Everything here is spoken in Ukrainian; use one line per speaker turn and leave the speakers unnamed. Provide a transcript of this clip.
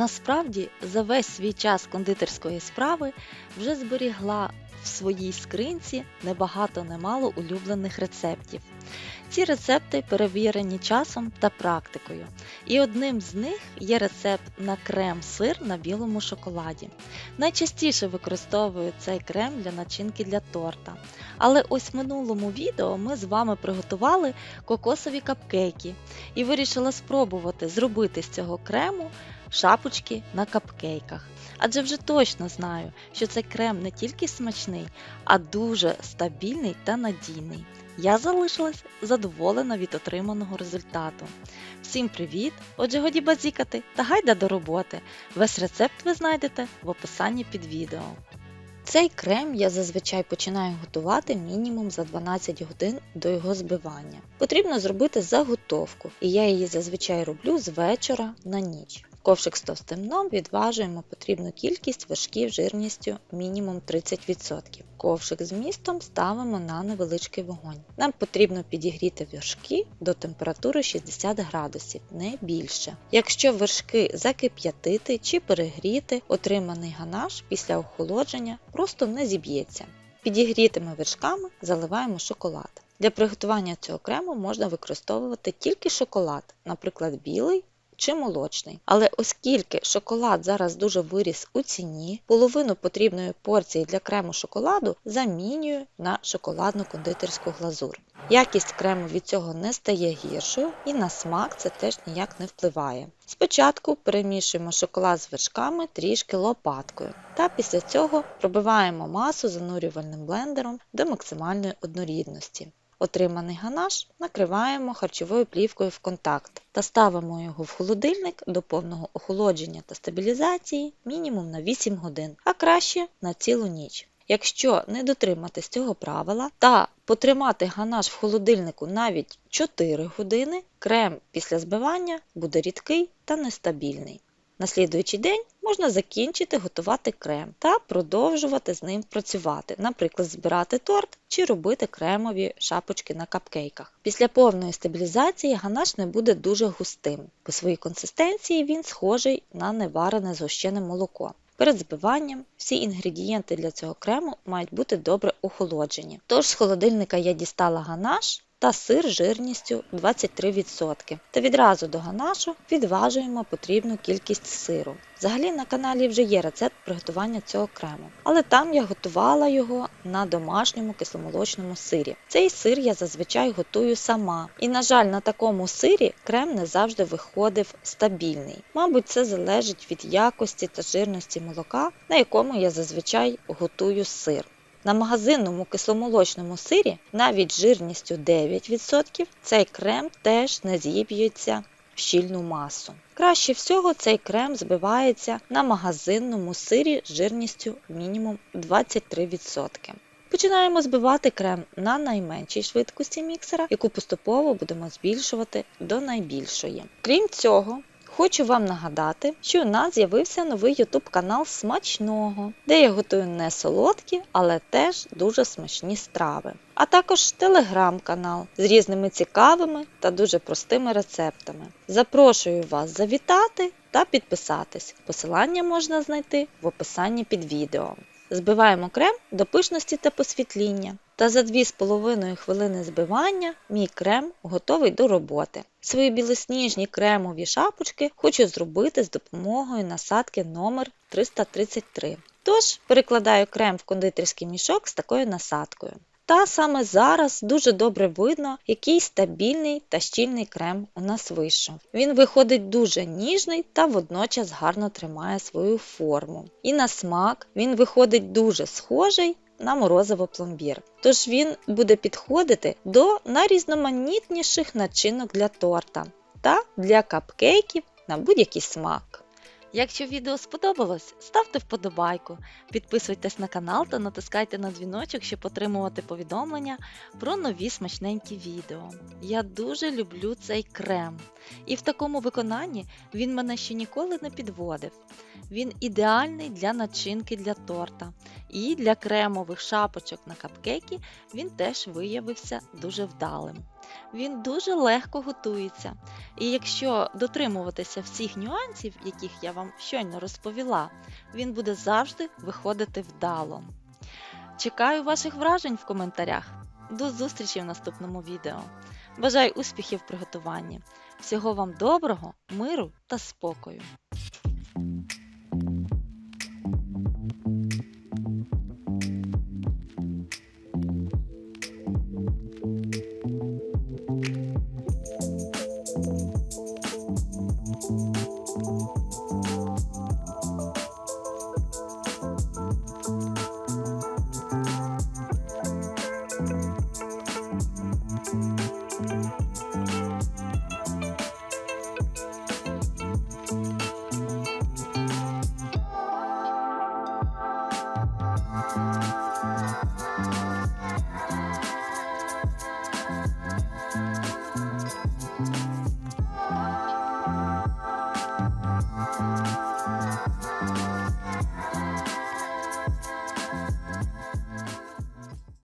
Насправді, за весь свій час кондитерської справи вже зберігла в своїй скринці небагато немало улюблених рецептів. Ці рецепти перевірені часом та практикою. І одним з них є рецепт на крем-сир на білому шоколаді. Найчастіше використовую цей крем для начинки для торта. Але ось в минулому відео ми з вами приготували кокосові капкейки і вирішила спробувати зробити з цього крему шапочки на капкейках. Адже вже точно знаю, що цей крем не тільки смачний, а дуже стабільний та надійний. Я залишилась задоволена від отриманого результату. Всім привіт! Отже, годі базікати та гайда до роботи. Весь рецепт ви знайдете в описанні під відео. Цей крем я зазвичай починаю готувати мінімум за 12 годин до його збивання. Потрібно зробити заготовку, і я її зазвичай роблю з вечора на ніч. Ковшик з товстим дном відважуємо потрібну кількість вершків жирністю мінімум 30%. Ковшик з містом ставимо на невеличкий вогонь. Нам потрібно підігріти вершки до температури 60 градусів, не більше. Якщо вершки закип'ятити чи перегріти, отриманий ганаш після охолодження просто не зіб'ється. Підігрітими вершками заливаємо шоколад. Для приготування цього крему можна використовувати тільки шоколад, наприклад, білий чи молочний. Але оскільки шоколад зараз дуже виріс у ціні, половину потрібної порції для крему шоколаду замінюю на шоколадну кондитерську глазур. Якість крему від цього не стає гіршою і на смак це теж ніяк не впливає. Спочатку перемішуємо шоколад з вершками трішки лопаткою, та після цього пробиваємо масу занурювальним блендером до максимальної однорідності. Отриманий ганаш накриваємо харчовою плівкою в контакт та ставимо його в холодильник до повного охолодження та стабілізації мінімум на 8 годин, а краще на цілу ніч. Якщо не дотриматись цього правила та потримати ганаш в холодильнику навіть 4 години, крем після збивання буде рідкий та нестабільний. На слідуючий день можна закінчити готувати крем та продовжувати з ним працювати, наприклад, збирати торт чи робити кремові шапочки на капкейках. Після повної стабілізації ганаш не буде дуже густим. По своїй консистенції він схожий на неварене згущене молоко. Перед збиванням всі інгредієнти для цього крему мають бути добре охолоджені. Тож з холодильника я дістала ганаш та сир жирністю 23%. Та відразу до ганашу відважуємо потрібну кількість сиру. Взагалі на каналі вже є рецепт приготування цього крему, але там я готувала його на домашньому кисломолочному сирі. Цей сир я зазвичай готую сама. І, на жаль, на такому сирі крем не завжди виходив стабільний. Мабуть, це залежить від якості та жирності молока, на якому я зазвичай готую сир. На магазинному кисломолочному сирі навіть жирністю 9% цей крем теж не з'їб'ється в щільну масу. Краще всього цей крем збивається на магазинному сирі з жирністю мінімум 23%. Починаємо збивати крем на найменшій швидкості міксера, яку поступово будемо збільшувати до найбільшої. Крім цього, Хочу вам нагадати, що у нас з'явився новий YouTube канал Смачного, де я готую не солодкі, але теж дуже смачні страви. А також телеграм-канал з різними цікавими та дуже простими рецептами. Запрошую вас завітати та підписатись. Посилання можна знайти в описанні під відео. Збиваємо крем до пишності та посвітління. Та за 2,5 хвилини збивання мій крем готовий до роботи. Свої білосніжні кремові шапочки хочу зробити з допомогою насадки номер 333 Тож перекладаю крем в кондитерський мішок з такою насадкою. Та саме зараз дуже добре видно, який стабільний та щільний крем у нас вийшов. Він виходить дуже ніжний та водночас гарно тримає свою форму. І на смак він виходить дуже схожий на морозиво пломбір. Тож він буде підходити до найрізноманітніших начинок для торта та для капкейків на будь-який смак. Якщо відео сподобалось, ставте вподобайку, підписуйтесь на канал та натискайте на дзвіночок, щоб отримувати повідомлення про нові смачненькі відео. Я дуже люблю цей крем, і в такому виконанні він мене ще ніколи не підводив. Він ідеальний для начинки для торта, і для кремових шапочок на капкейки він теж виявився дуже вдалим. Він дуже легко готується. І якщо дотримуватися всіх нюансів, яких я вам щойно розповіла, він буде завжди виходити вдало. Чекаю ваших вражень в коментарях. До зустрічі в наступному відео. Бажаю успіхів в приготуванні. Всього вам доброго, миру та спокою!